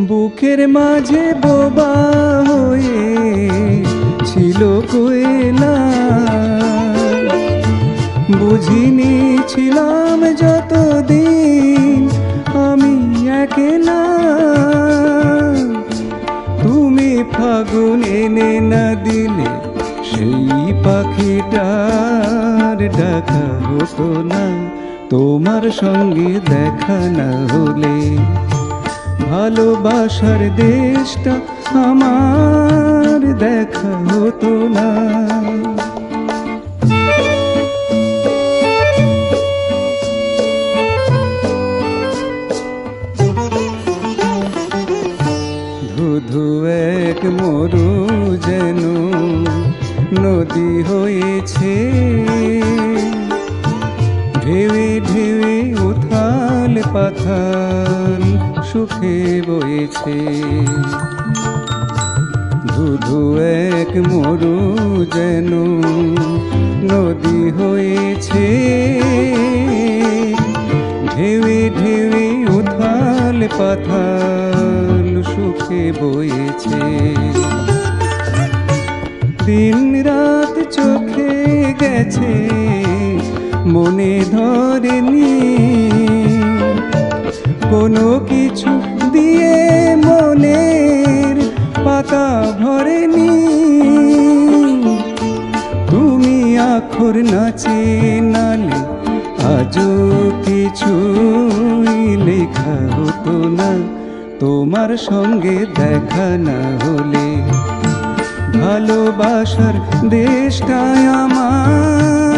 বুকের মাঝে বোবা হয়ে ছিল কোয়েলা। বুঝিনি ছিলাম যতদিন আমি একেলা। তুমি ফাগুন এনে না দিলে সেই পাখিটার ডাকা হতো না। তোমার সঙ্গে দেখা না হলে ভালোবাসার দেশটা আমার দেখা হতো না। ধুধু এক মরু যেন নদী হয়েছে। ঢেউে ঢেউে উথাল পাথাল সুখে বয়েছে ধুধু এক মরু যেন নদী হয়েছে। ঢেউে ঢেউে উথাল পাথাল সুখে বয়েছে দিন রাত চোখে গেছে মনে ধরেনি। কোনো কিছু দিয়ে মনের পাতা ভরেনি। তুমি আখর নাচে নালে আজও কিছু লেখা হতো না। তোমার সঙ্গে দেখা না হলে ভালোবাসার দেশটায় আমার